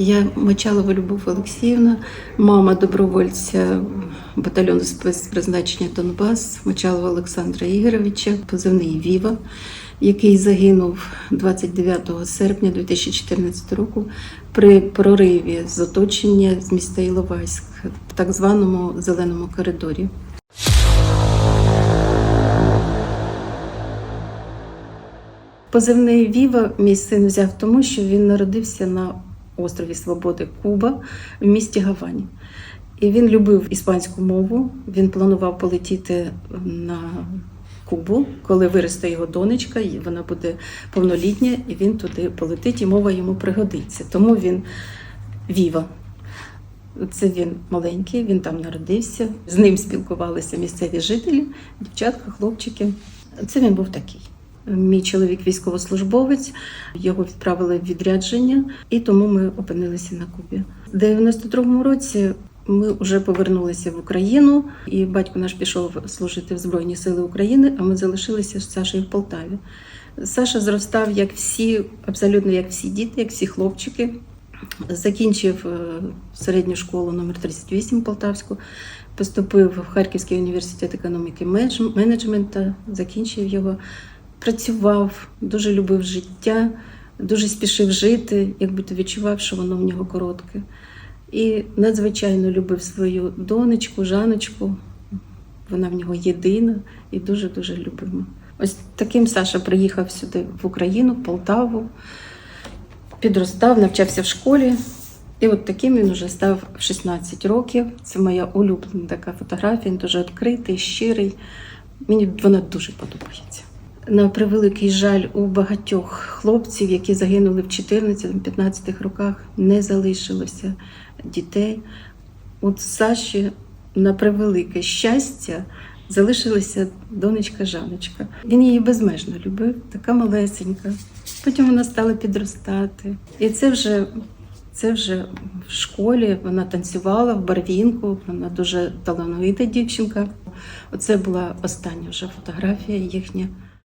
Я Мочалова Любов Олексіївна, мама добровольця батальйону спецпризначення Донбас, Мочалова Олександра Ігоровича, позивний Віва, який загинув 29 серпня 2014 року при прориві з оточення з міста Іловайськ в так званому зеленому коридорі. Позивний Віва мій син взяв тому, що він народився на острові Свободи Куба в місті Гавані. І він любив іспанську мову. Він планував полетіти на Кубу, коли виросте його донечка, і вона буде повнолітня, і він туди полетить, і мова йому пригодиться. Тому він Віва. Це він маленький, він там народився. З ним спілкувалися місцеві жителі, дівчатка, хлопчики. Це він був такий. Мій чоловік військовослужбовець, його відправили в відрядження, і тому ми опинилися на Кубі. У 92-му році ми вже повернулися в Україну, і батько наш пішов служити в Збройні Сили України, а ми залишилися з Сашею в Полтаві. Саша зростав як всі, абсолютно як всі діти, як всі хлопчики. Закінчив е, середню школу номер 38 Полтавську, поступив в Харківський університет економіки менедж- менеджмента, закінчив його, працював, дуже любив життя, дуже спішив жити, якби то відчував, що воно в нього коротке. І надзвичайно любив свою донечку, Жаночку. Вона в нього єдина і дуже-дуже любима. Ось таким Саша приїхав сюди в Україну, в Полтаву підростав, навчався в школі. І от таким він вже став в 16 років. Це моя улюблена така фотографія. Він дуже відкритий, щирий. Мені вона дуже подобається. На превеликий жаль, у багатьох хлопців, які загинули в 14-15 роках, не залишилося дітей. От Саші, на превелике щастя, залишилася донечка Жаночка. Він її безмежно любив, така малесенька. Потім вона стала підростати. І це вже, це вже в школі вона танцювала в барвінку, вона дуже талановита дівчинка. Оце була остання вже фотографія їхня. –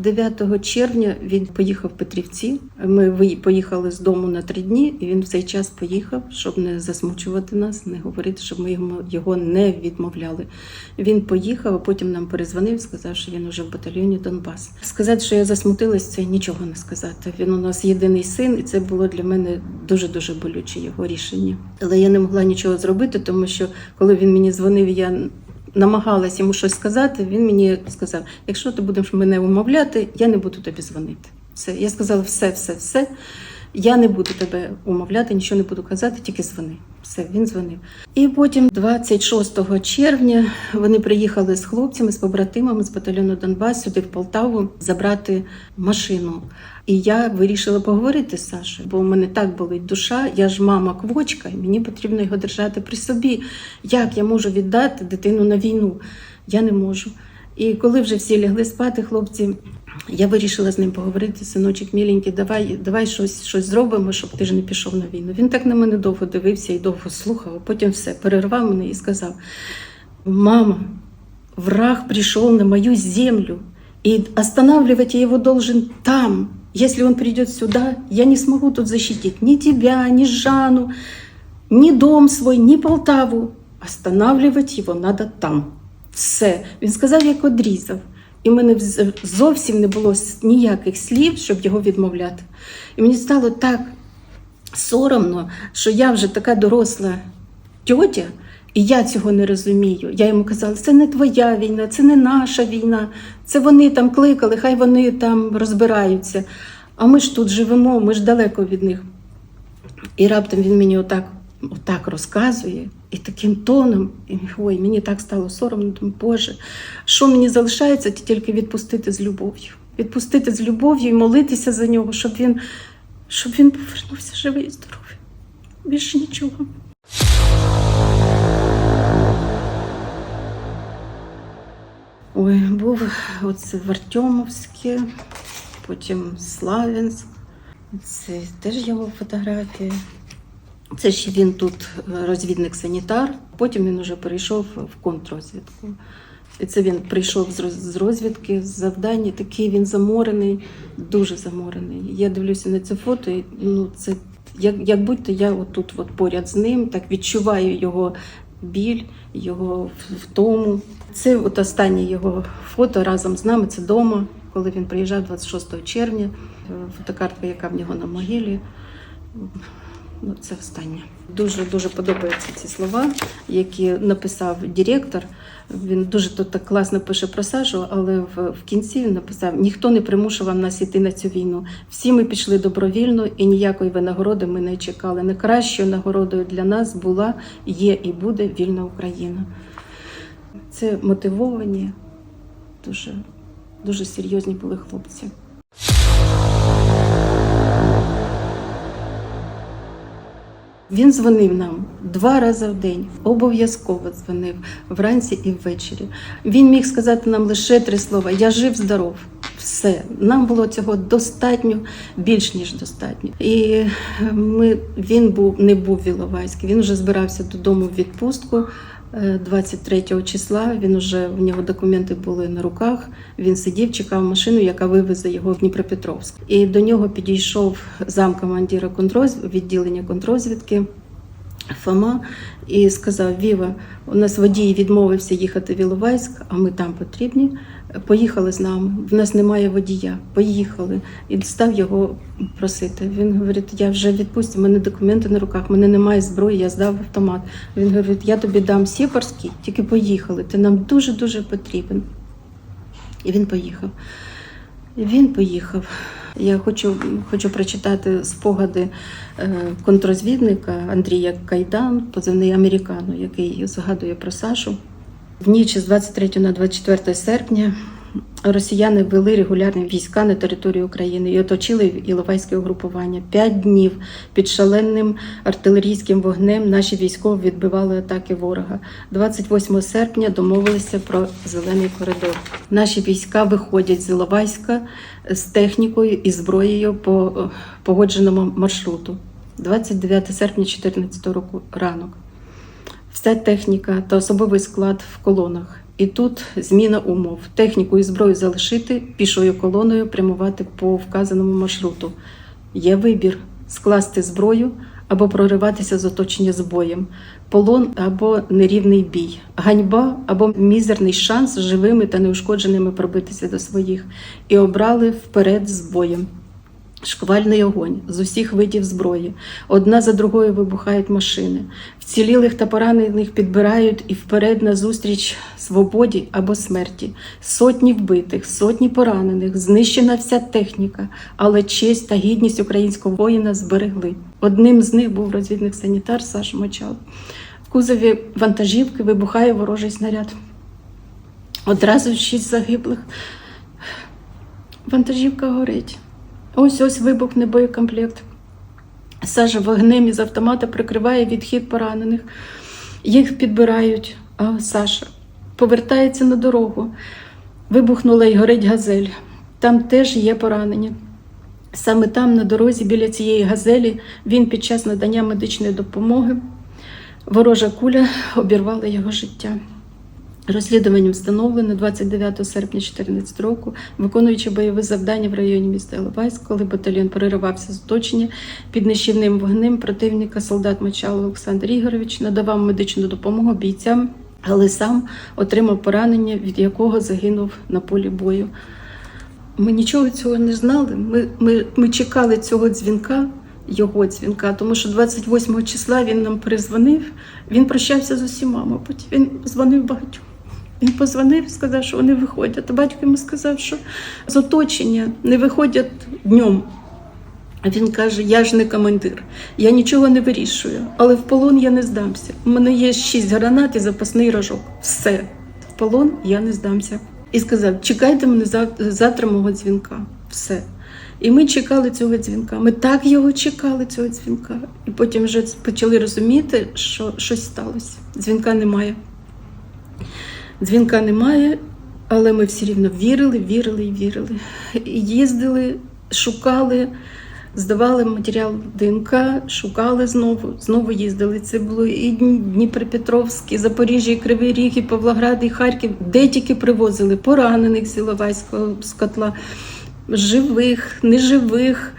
9 червня він поїхав в Петрівці. Ми поїхали з дому на три дні, і він в цей час поїхав, щоб не засмучувати нас, не говорити, щоб ми його не відмовляли. Він поїхав, а потім нам перезвонив, сказав, що він уже в батальйоні Донбас. Сказати, що я засмутилась, це нічого не сказати. Він у нас єдиний син, і це було для мене дуже дуже болюче його рішення. Але я не могла нічого зробити, тому що коли він мені дзвонив, я намагалась йому щось сказати. Він мені сказав: якщо ти будеш мене умовляти, я не буду тобі дзвонити. Все, я сказала, все, все, все. Я не буду тебе умовляти, нічого не буду казати, тільки дзвони. Все, він дзвонив. І потім, 26 червня, вони приїхали з хлопцями, з побратимами з батальйону Донбас сюди в Полтаву забрати машину. І я вирішила поговорити з Сашою, бо в мене так болить душа. Я ж мама квочка, і мені потрібно його держати при собі. Як я можу віддати дитину на війну? Я не можу. І коли вже всі лягли спати, хлопці, я вирішила з ним поговорити, синочок міленький, давай, давай щось, щось зробимо, щоб ти ж не пішов на війну. Він так на мене довго дивився і довго слухав, а потім все перервав мене і сказав: Мама, враг пришел на мою землю, и останавливать я его должен там. Если он придет сюда, я не смогу тут защитить ни тебя, ни Жанну, ни дом свой, ни Полтаву. Останавливать його надо там. Все. Він сказав, як одрізав. І в мене зовсім не було ніяких слів, щоб його відмовляти. І мені стало так соромно, що я вже така доросла тьотя, і я цього не розумію. Я йому казала, це не твоя війна, це не наша війна, це вони там кликали, хай вони там розбираються. А ми ж тут живемо, ми ж далеко від них. І раптом він мені отак, отак розказує, і таким тоном, і, ой, мені так стало соромно, думаю, Боже, що мені залишається тільки відпустити з любов'ю. Відпустити з любов'ю і молитися за нього, щоб він, щоб він повернувся живий і здоровий. Більше нічого. Ой, був оце в Артемовське, потім Славянськ. Це теж його фотографія. Це ще він тут е, розвідник-санітар. Потім він вже перейшов в контррозвідку. І це він прийшов з розвідки, з завдання. Такий він заморений, дуже заморений. Я дивлюся на це фото, і ну це як, як будь-то я отут, от поряд з ним, так відчуваю його біль, його втому. Це от останнє його фото разом з нами. Це вдома, коли він приїжджав 26 червня. Е, Фотокартка, яка в нього на могилі. Ну, це останнє. Дуже дуже подобаються ці слова, які написав директор. Він дуже тут так класно пише про Сашу, але в, в кінці він написав: ніхто не примушував нас йти на цю війну. Всі ми пішли добровільно і ніякої винагороди ми не чекали. Найкращою нагородою для нас була, є і буде вільна Україна. Це мотивовані, дуже, дуже серйозні були хлопці. Він дзвонив нам два рази в день, обов'язково дзвонив вранці і ввечері. Він міг сказати нам лише три слова: Я жив, здоров. Все, нам було цього достатньо, більш ніж достатньо. І ми, він був не був Віловайський. Він вже збирався додому в відпустку. Е, 23 числа він уже в нього документи були на руках. Він сидів, чекав машину, яка вивезе його в Дніпропетровськ. І до нього підійшов замкомандира контроз... відділення контрозвідки Фома і сказав: Віва, у нас водій відмовився їхати в Іловайськ, а ми там потрібні. Поїхали з нами. В нас немає водія. Поїхали. І став його просити. Він говорить: я вже відпустив, у мене документи на руках, в мене немає зброї, я здав автомат. Він говорить, я тобі дам сіпарський, тільки поїхали. Ти нам дуже дуже потрібен. І він поїхав. Він поїхав. Я хочу, хочу прочитати спогади е, контрозвідника Андрія Кайдан, позивний Американу, який згадує про Сашу. В ніч з 23 на 24 серпня росіяни ввели регулярні війська на територію України і оточили Іловайське угрупування. П'ять днів під шаленим артилерійським вогнем наші військові відбивали атаки ворога. 28 серпня домовилися про зелений коридор. Наші війська виходять з Іловайська з технікою і зброєю по е, погодженому маршруту. 29 серпня 2014 року ранок. Вся техніка та особовий склад в колонах. І тут зміна умов. Техніку і зброю залишити, пішою колоною прямувати по вказаному маршруту. Є вибір скласти зброю або прориватися з оточення з боєм, полон або нерівний бій, ганьба або мізерний шанс живими та неушкодженими пробитися до своїх. І обрали вперед з боєм. Шквальний огонь з усіх видів зброї. Одна за другою вибухають машини. Вцілілих та поранених підбирають і вперед назустріч свободі або смерті. Сотні вбитих, сотні поранених, знищена вся техніка, але честь та гідність українського воїна зберегли. Одним з них був розвідник санітар Саш Мочал. В кузові вантажівки вибухає ворожий снаряд. Одразу шість загиблих. Вантажівка горить. Ось ось вибухне боєкомплект. Саша вогнем із автомата прикриває відхід поранених. Їх підбирають, а Саша повертається на дорогу. Вибухнула й горить газель. Там теж є поранення. Саме там, на дорозі, біля цієї газелі, він під час надання медичної допомоги, ворожа куля обірвала його життя. Розслідуванням встановлено 29 серпня 2014 року, виконуючи бойове завдання в районі міста Іловайськ, коли батальйон переривався з оточення під нищівним вогнем противника, солдат Мочало Олександр Ігорович надавав медичну допомогу бійцям, але сам отримав поранення, від якого загинув на полі бою. Ми нічого цього не знали. Ми, ми, ми чекали цього дзвінка, його дзвінка, тому що 28 числа він нам перезвонив, він прощався з усіма, мабуть. Він дзвонив багатьом. Він позвонив, сказав, що вони виходять. Батько йому сказав, що з оточення не виходять днем. А він каже: Я ж не командир, я нічого не вирішую, але в полон я не здамся. У мене є шість гранат і запасний рожок. Все, в полон я не здамся. І сказав: чекайте мене зав- завтра мого дзвінка. Все. І ми чекали цього дзвінка. Ми так його чекали, цього дзвінка. І потім вже почали розуміти, що щось сталося. Дзвінка немає. Дзвінка немає, але ми все рівно вірили, вірили і вірили. Їздили, шукали, Здавали матеріал ДНК, шукали знову, знову їздили. Це було і Дні- Дніпропетровськ, і Запоріжжя, і Кривий Ріг, і Павлоград, і Харків, де тільки привозили поранених з Іловайського з живих, неживих,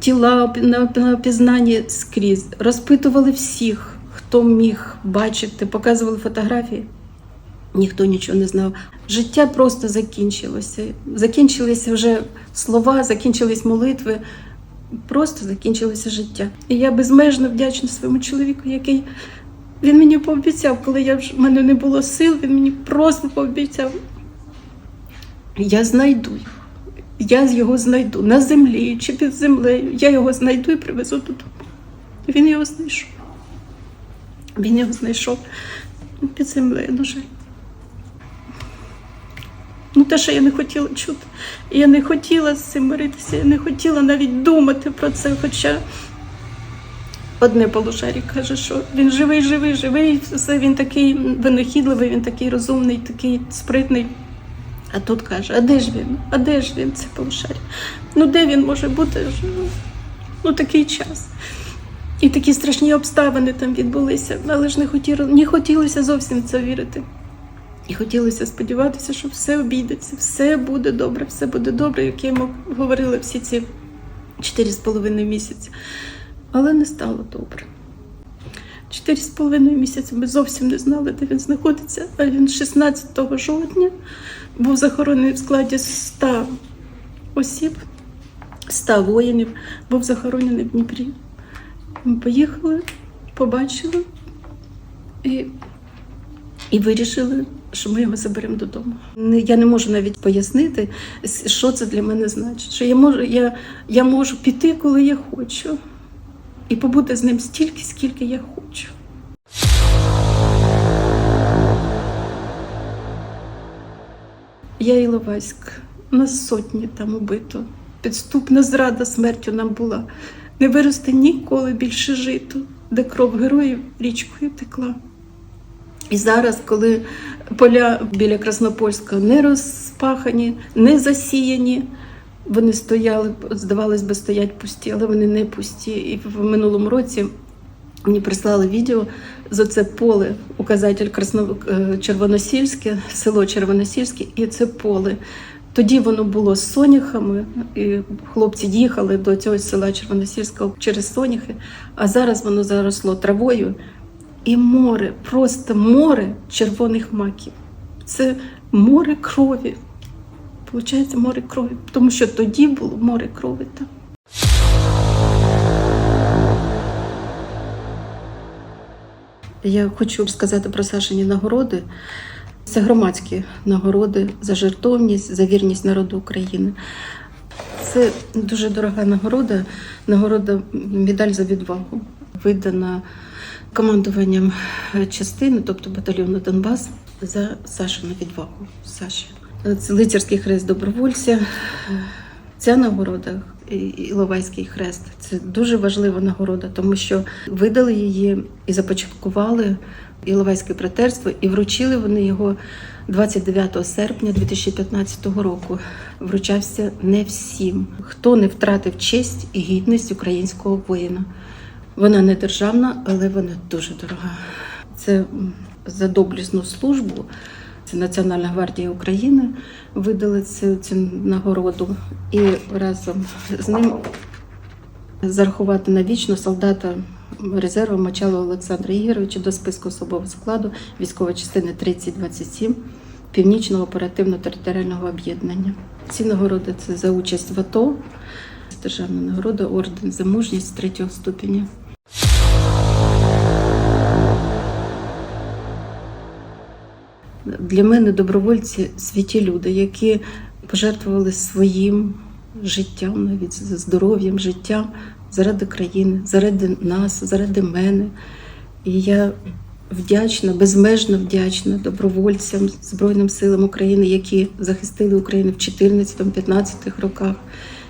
тіла на опізнанні скрізь. Розпитували всіх, хто міг бачити, показували фотографії. Ніхто нічого не знав. Життя просто закінчилося. Закінчилися вже слова, закінчились молитви. Просто закінчилося життя. І я безмежно вдячна своєму чоловіку, який він мені пообіцяв, коли я в мене не було сил, він мені просто пообіцяв. Я знайду його. Я його знайду на землі чи під землею. Я його знайду і привезу додому. Він його знайшов. Він його знайшов під землею, на жаль. Ну, те, що я не хотіла чути. Я не хотіла з цим миритися, я не хотіла навіть думати про це. Хоча одне полушарі каже, що він живий, живий, живий, все, він такий винахідливий, він такий розумний, такий спритний. А тут каже, а де ж він? А де ж він, це полушарі? Ну де він може бути? Ну такий час. І такі страшні обставини там відбулися, але ж не хотіло, не хотілося зовсім в це вірити. І хотілося сподіватися, що все обійдеться, все буде добре, все буде добре, як я йому говорила всі ці чотири з половиною місяці. Але не стало добре. Чотири з половиною місяці ми зовсім не знали, де він знаходиться. А він 16 жовтня був захоронений в складі 100 осіб, 100 воїнів, був захоронений в Дніпрі. Ми поїхали, побачили і і вирішили, що ми його заберемо додому. Я не можу навіть пояснити, що це для мене значить. Що я можу, я, я можу піти, коли я хочу, і побути з ним стільки, скільки я хочу. Я Іловайськ. Нас сотні там убито. Підступна зрада смертю нам була. Не виросте ніколи більше житу, де кров героїв річкою текла. І зараз, коли поля біля Краснопольська не розпахані, не засіяні, вони стояли, здавалось би, стоять пусті, але вони не пусті. І в минулому році мені прислали відео за це поле, указатель Красно... е, Червоносільське, село Червоносільське, і це поле. Тоді воно було з соняхами, і хлопці їхали до цього села Червоносільського через соняхи, а зараз воно заросло травою. І море, просто море червоних маків. Це море крові. Получається море крові. Тому що тоді було море крові там. Я хочу сказати про Сашині нагороди. Це громадські нагороди за жертовність, за вірність народу України. Це дуже дорога нагорода, нагорода медаль за відвагу, видана командуванням частини, тобто батальйону Донбас, за Сашину відвагу. Саші. Це лицарський хрест добровольця. Ця нагорода Іловайський хрест це дуже важлива нагорода, тому що видали її і започаткували Іловайське братерство, і вручили вони його 29 серпня 2015 року. Вручався не всім, хто не втратив честь і гідність українського воїна. Вона не державна, але вона дуже дорога. Це за доблесну службу. Це Національна гвардія України видали цю, цю нагороду і разом з ним зарахувати навічно солдата резерву Мочалу Олександра Ігоровича до списку особового складу військової частини 3027 Північного оперативно-територіального об'єднання. Ці нагороди це за участь в АТО, державна нагорода, орден за мужність третього ступеня. Для мене добровольці святі люди, які пожертвували своїм життям, навіть здоров'ям, життям заради країни, заради нас, заради мене. І я вдячна, безмежно вдячна добровольцям Збройним силам України, які захистили Україну в 14-15 роках,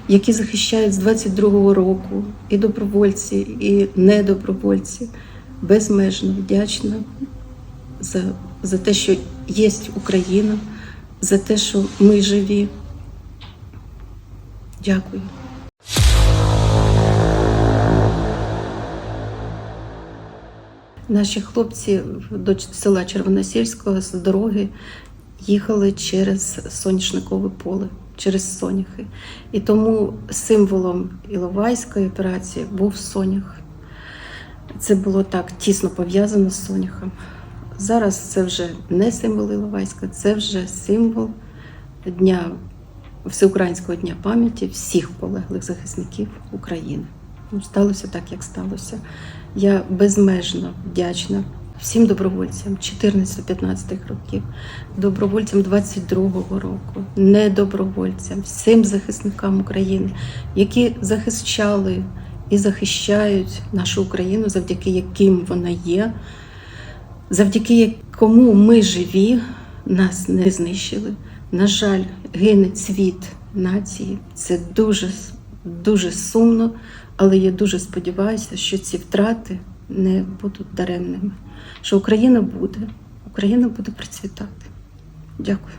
які захищають з 22-го року і добровольці, і недобровольці. Безмежно вдячна за, за те, що є Україна, за те, що ми живі. Дякую. Наші хлопці до села Червоносільського з дороги їхали через сонячникове поле через соняхи. І тому символом Іловайської операції був сонях. Це було так тісно пов'язано з соняхом. Зараз це вже не символ Іловайська, це вже символ дня Всеукраїнського дня пам'яті всіх полеглих захисників України. Ну, сталося так, як сталося. Я безмежно вдячна всім добровольцям 14-15 років, добровольцям 22-го року, недобровольцям, всім захисникам України, які захищали і захищають нашу Україну, завдяки яким вона є, завдяки кому ми живі, нас не знищили. На жаль, гине цвіт нації. Це дуже, дуже сумно, але я дуже сподіваюся, що ці втрати не будуть даремними, що Україна буде, Україна буде процвітати. Дякую.